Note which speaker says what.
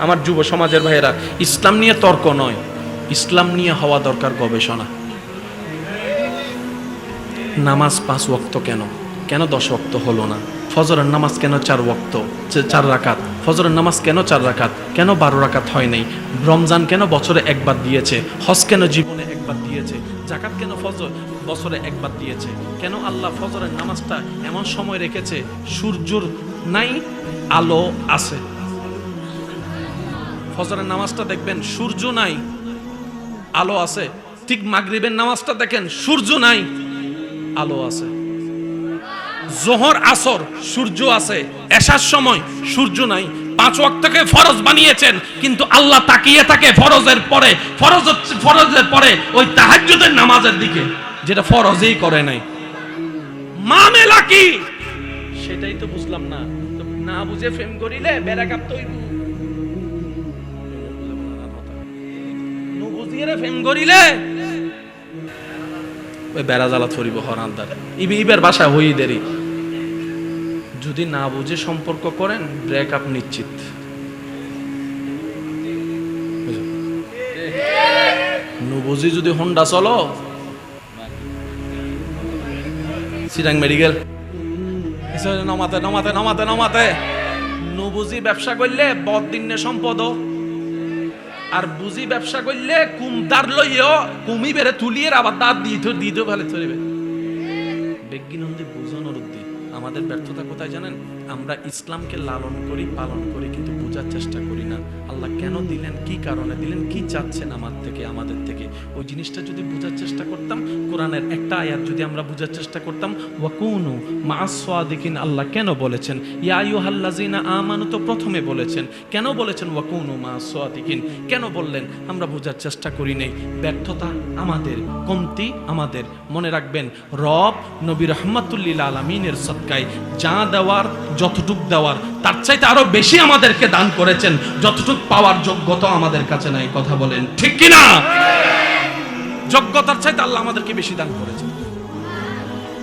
Speaker 1: আমার যুব সমাজের ভাইয়েরা, ইসলাম নিয়ে তর্ক নয়, ইসলাম নিয়ে হওয়া দরকার গবেষণা। নামাজ পাঁচ ওয়াক্ত কেন? কেন দশ ওয়াক্ত হলো না? ফজরের নামাজ কেন চার ওয়াক্ত? চার রাকাত। ফজরের নামাজ কেন চার রাকাত? কেন বারো রাকাত হয় নাই? রমজান কেন বছরে একবার দিয়েছে? হজ কেন জীবনে একবার দিয়েছে? জাকাত কেন ফজর বছরে একবার দিয়েছে? কেন আল্লাহ ফজরের নামাজটা এমন সময় রেখেছে? সূর্যর নাই, আলো আছে। ফজরের নামাজটা দেখবেন, সূর্য নাই, আলো আছে। ঠিক মাগরিবের নামাজটা দেখেন, সূর্য নাই, আলো আছে। জোহর, আসর, সূর্য আছে। এসার সময় সূর্য নাই। পাঁচ ওয়াক্তকে ফরজ বানিয়েছেন, কিন্তু আল্লাহ তাকিয়ে থাকে ফরজের পরে, ফরজ ফরজের পরে, ওই তাহাজ্জুদের নামাজের দিকে, যেটা ফরজেই করে নাই। মামেলা কি? সেটাই তো বুঝলাম না। না বুঝে ফেম করিলে বেড়াকাপ তো রে ফেম করিলে? ওই বেড়া জ্বালা থরিব হরান্দার। ইবি, ইবের বাসা হই দেরি। যদি না বুঝে সম্পর্ক করেন ব্রেক আপ নিশ্চিত। বুঝো? নু বুঝি যদি হোন্ডা চলো? সিরাং মেডিকেল। নমাতে নমাতে নমাতে নমাতে। নু বুঝি ব্যবসা করলে বদ দিনে সম্পদ আর বুঝি ব্যবসা করলে কুমতার লইও কুমি বেড়ে তুলিয়ে আবার দাঁত দিয়ে দিতে ফেলে চলিবে বেগিনন্দী বুঝানোর উদ্দি আমাদের ব্যর্থতা কোথায় জানেন? আমরা ইসলামকে লালন করি, পালন করি, কিন্তু বোঝার চেষ্টা করি না। আল্লাহ কেন দিলেন, কি কারণে দিলেন, কি চাচ্ছেন আমার থেকে, আমাদের থেকে? ওই জিনিসটা যদি বোঝার চেষ্টা করতাম, কোরআনের একটা আয়াত যদি আমরা বোঝার চেষ্টা করতাম, ওয়াকুনু মাসওয়াদিকিন আল্লাহ কেন বলেছেন? ইয়া আইয়ুহাল্লাযিনা আমানু তো প্রথমে বলেছেন। কেন বলেছেন, ওয়াকুনু মাসওয়াদিকিন কেন বললেন? আমরা বোঝার চেষ্টা করি নেই। ব্যর্থতা আমাদের, কমতি আমাদের। মনে রাখবেন, রব নবী রহমাতুল্লিল আলমিনের সৎকায় যা দেওয়ার, যতটুক দেওয়ার, তার চাইতে আরও বেশি আমাদেরকে দান করেছেন। যতটুক পাওয়ার যোগ্যতা আমাদের কাছে নাই, কথা বলেন। ঠিক কিনা? যোগ্যতার চাইতে আল্লাহ আমাদেরকে বেশি দান করেছেন।